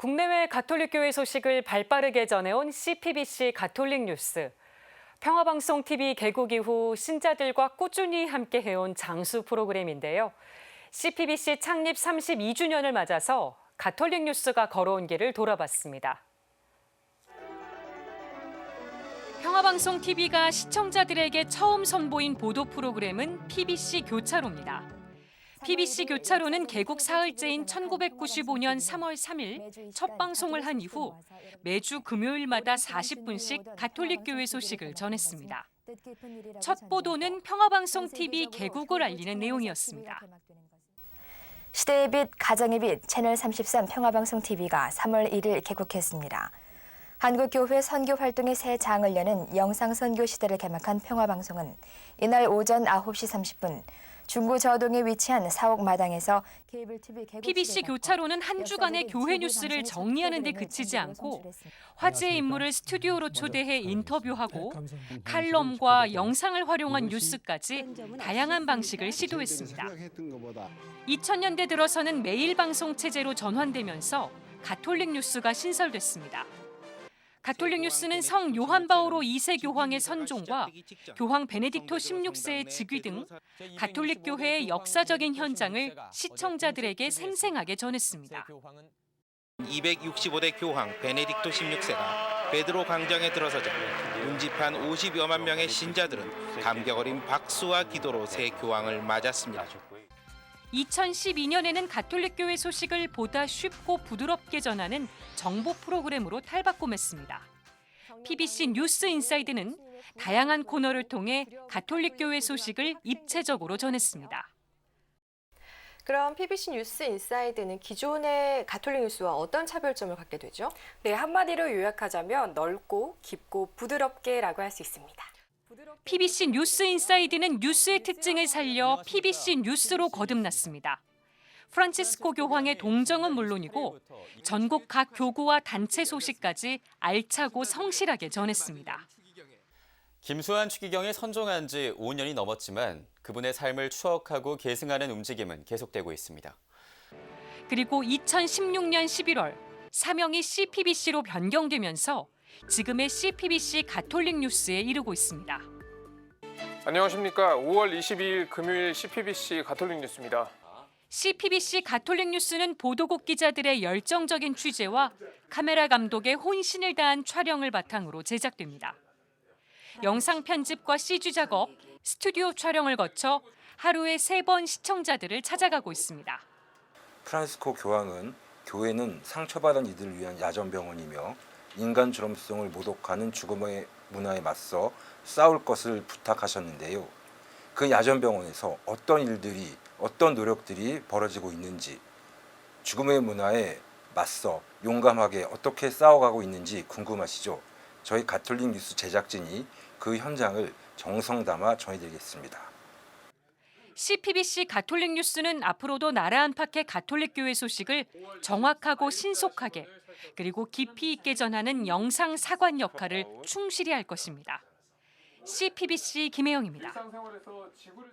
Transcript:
국내외 가톨릭 교회 소식을 발빠르게 전해온 CPBC 가톨릭 뉴스. 평화방송 TV 개국 이후 신자들과 꾸준히 함께 해온 장수 프로그램인데요. CPBC 창립 32주년을 맞아서 가톨릭 뉴스가 걸어온 길을 돌아봤습니다. 평화방송 TV가 시청자들에게 처음 선보인 보도 프로그램은 PBC 교차로입니다. PBC 교차로는 개국 사흘째인 1995년 3월 3일 첫 방송을 한 이후 매주 금요일마다 40분씩 가톨릭 교회 소식을 전했습니다. 첫 보도는 평화방송 TV 개국을 알리는 내용이었습니다. 시대의 빛, 가정의 빛, 채널 33 평화방송 TV가 3월 1일 개국했습니다. 한국교회 선교 활동의 새 장을 여는 영상 선교 시대를 개막한 평화방송은 이날 오전 9시 30분 중구 저동에 위치한 사옥 마당에서 케이블 TV PBC 교차로는 한 주간의 교회 뉴스를 정리하는 데 그치지 않고 화제의 인물을 스튜디오로 초대해 인터뷰하고 칼럼과 영상을 활용한 뉴스까지 다양한 방식을 시도했습니다. 2000년대 들어서는 매일 방송 체제로 전환되면서 가톨릭 뉴스가 신설됐습니다. 가톨릭 뉴스는 성 요한 바오로 2세 교황의 선종과 교황 베네딕토 16세의 즉위 등 가톨릭 교회의 역사적인 현장을 시청자들에게 생생하게 전했습니다. 265대 교황 베네딕토 16세가 베드로 광장에 들어서자 운집한 50여만 명의 신자들은 감격 어린 박수와 기도로 새 교황을 맞았습니다. 2012년에는 가톨릭 교회 소식을 보다 쉽고 부드럽게 전하는 정보 프로그램으로 탈바꿈했습니다. PBC 뉴스 인사이드는 다양한 코너를 통해 가톨릭 교회 소식을 입체적으로 전했습니다. 그럼 PBC 뉴스 인사이드는 기존의 가톨릭 뉴스와 어떤 차별점을 갖게 되죠? 네, 한마디로 요약하자면 넓고 깊고 부드럽게라고 할 수 있습니다. PBC 뉴스 인사이드는 뉴스의 특징을 살려 PBC 뉴스로 거듭났습니다. 프란치스코 교황의 동정은 물론이고 전국 각 교구와 단체 소식까지 알차고 성실하게 전했습니다. 김수환 추기경이 선종한 지 5년이 넘었지만 그분의 삶을 추억하고 계승하는 움직임은 계속되고 있습니다. 그리고 2016년 11월 사명이 CPBC로 변경되면서 지금의 CPBC 가톨릭 뉴스에 이르고 있습니다. 안녕하십니까. 5월 22일 금요일 CPBC 가톨릭 뉴스입니다. CPBC 가톨릭 뉴스는 보도국 기자들의 열정적인 취재와 카메라 감독의 혼신을 다한 촬영을 바탕으로 제작됩니다. 영상 편집과 CG 작업, 스튜디오 촬영을 거쳐 하루에 세 번 시청자들을 찾아가고 있습니다. 프란시스코 교황은 교회는 상처받은 이들을 위한 야전병원이며 인간 존엄성을 모독하는 죽음의 문화에 맞서 싸울 것을 부탁하셨는데요. 그 야전병원에서 어떤 일들이 어떤 노력들이 벌어지고 있는지 죽음의 문화에 맞서 용감하게 어떻게 싸워가고 있는지 궁금하시죠? 저희 가톨릭 뉴스 제작진이 그 현장을 정성 담아 전해드리겠습니다. CPBC 가톨릭 뉴스는 앞으로도 나라 안팎의 가톨릭 교회 소식을 정확하고 신속하게 그리고 깊이 있게 전하는 영상 사관 역할을 충실히 할 것입니다. CPBC 김혜영입니다.